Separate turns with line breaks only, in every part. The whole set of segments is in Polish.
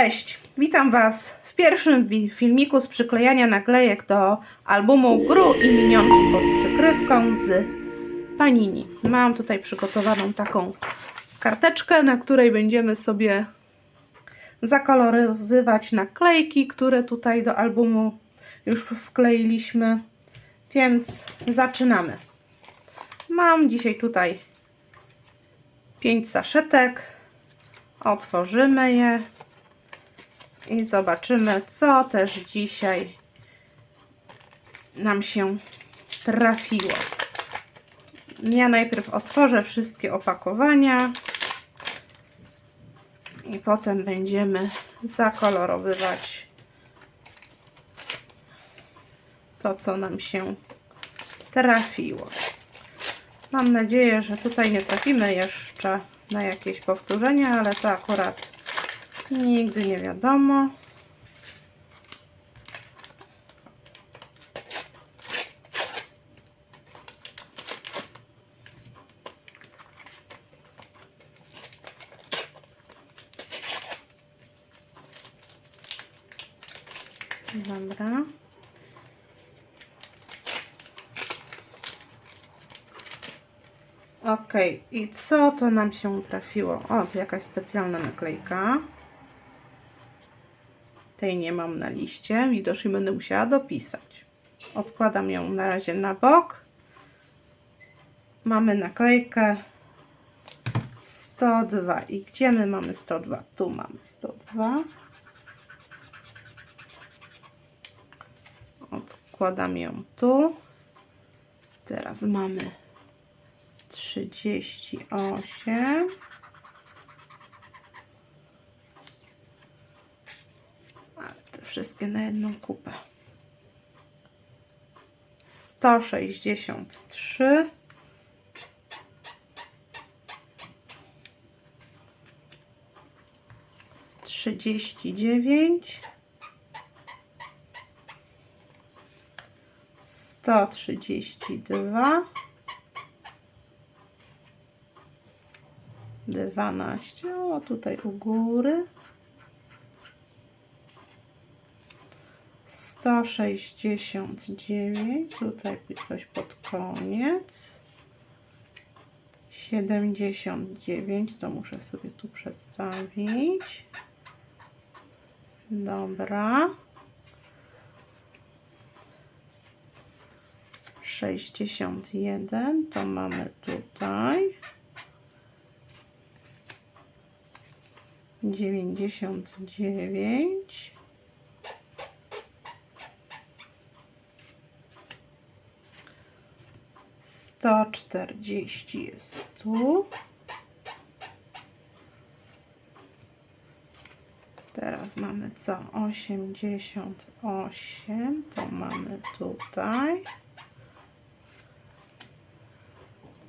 Cześć, witam Was w pierwszym filmiku z przyklejania naklejek do albumu Gru i Minionki pod przykrywką z Panini. Mam tutaj przygotowaną taką karteczkę, na której będziemy sobie zakoloryzować naklejki, które tutaj do albumu już wkleiliśmy, więc zaczynamy. Mam dzisiaj tutaj 5 saszetek. Otworzymy je i zobaczymy, co też dzisiaj nam się trafiło. Ja najpierw otworzę wszystkie opakowania i potem będziemy zakolorowywać to, co nam się trafiło. Mam nadzieję, że tutaj nie trafimy jeszcze na jakieś powtórzenia, ale to akurat nigdy nie wiadomo. Dobra. Ok, i co to nam się trafiło? O, to jakaś specjalna naklejka. Tej nie mam na liście, widocznie będę musiała dopisać. Odkładam ją na razie na bok. Mamy naklejkę 102. I gdzie my mamy 102? Tu mamy 102. Odkładam ją tu. Teraz mamy 38 Ale te wszystkie na jedną kupę. 163 39 132 12, o tutaj u góry 169, tutaj coś pod koniec. 79, to muszę sobie tu przestawić. Dobra. 61 to mamy tutaj. dziewięćdziesiąt dziewięć sto czterdzieści jest tu teraz mamy co? osiemdziesiąt osiem. To mamy tutaj.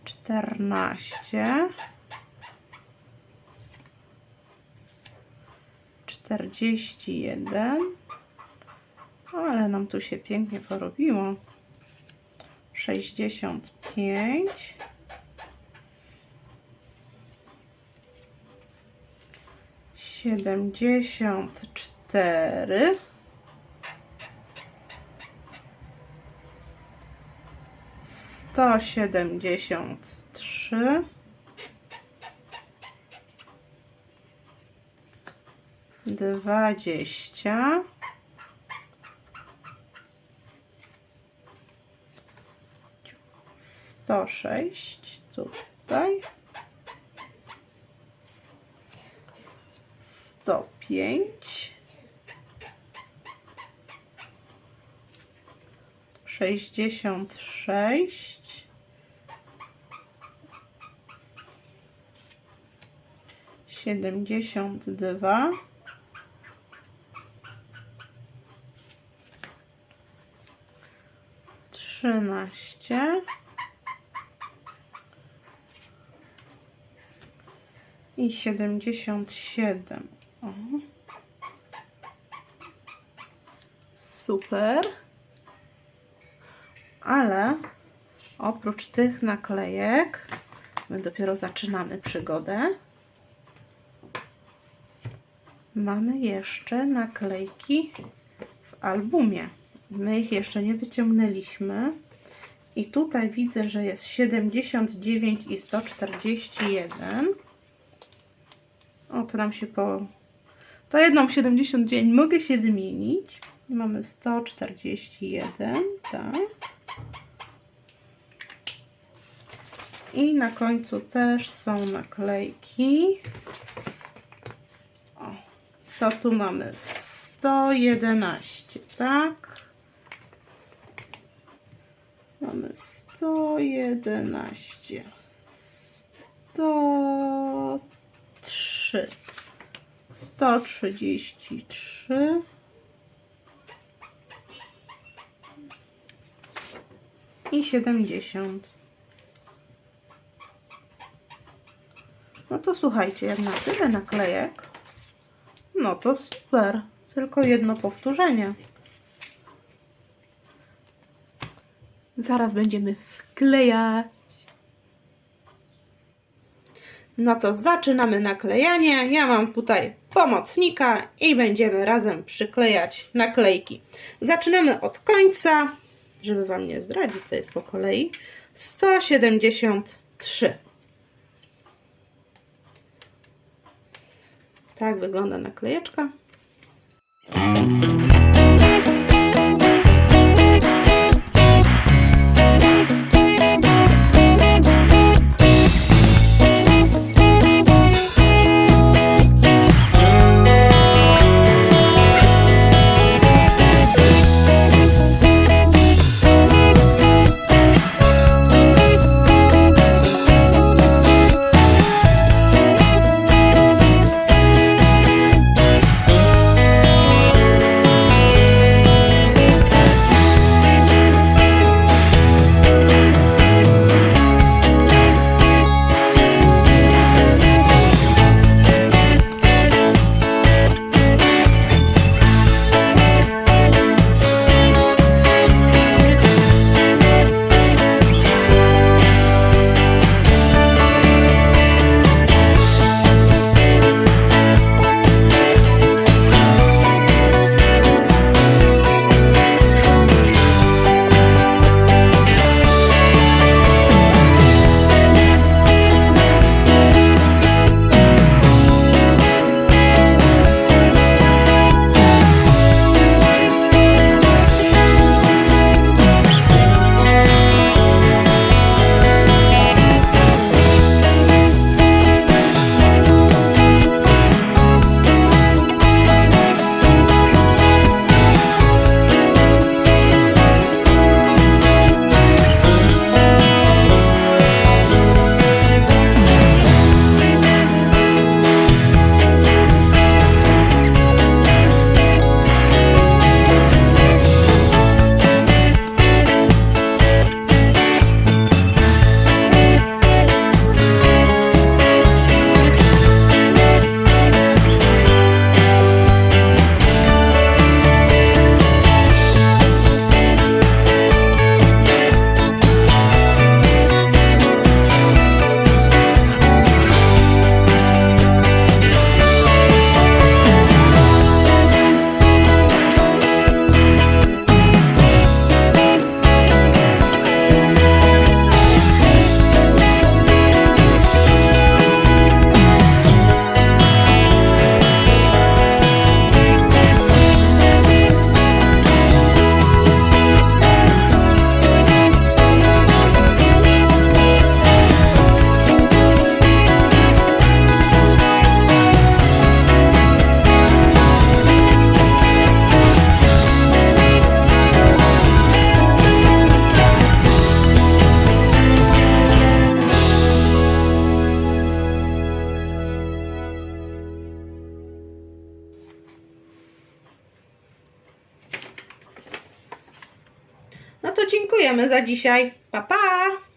czternaście. 41 ale nam tu się pięknie porobiło 65 74 sto siedemdziesiąt trzy. dwadzieścia 106 tutaj. 105 66 72 13 i siedemdziesiąt siedem. O. Super. Ale oprócz tych naklejek my dopiero zaczynamy przygodę. mamy jeszcze naklejki w albumie. My ich jeszcze nie wyciągnęliśmy. I tutaj widzę, że jest 79 i 141. O, to nam się po... To jedną 79 mogę się wymienić. Mamy 141, tak. I na końcu też są naklejki. O, to tu mamy 111, tak? Mamy 111, 103, 133 i 70. No to słuchajcie, jak na tyle naklejek, no to super. Tylko jedno powtórzenie. Zaraz będziemy wklejać. No to zaczynamy naklejanie. Ja mam tutaj pomocnika i będziemy razem przyklejać naklejki. Zaczynamy od końca, żeby Wam nie zdradzić, co jest po kolei. 173. Tak wygląda naklejeczka. Za dzisiaj. Pa, pa!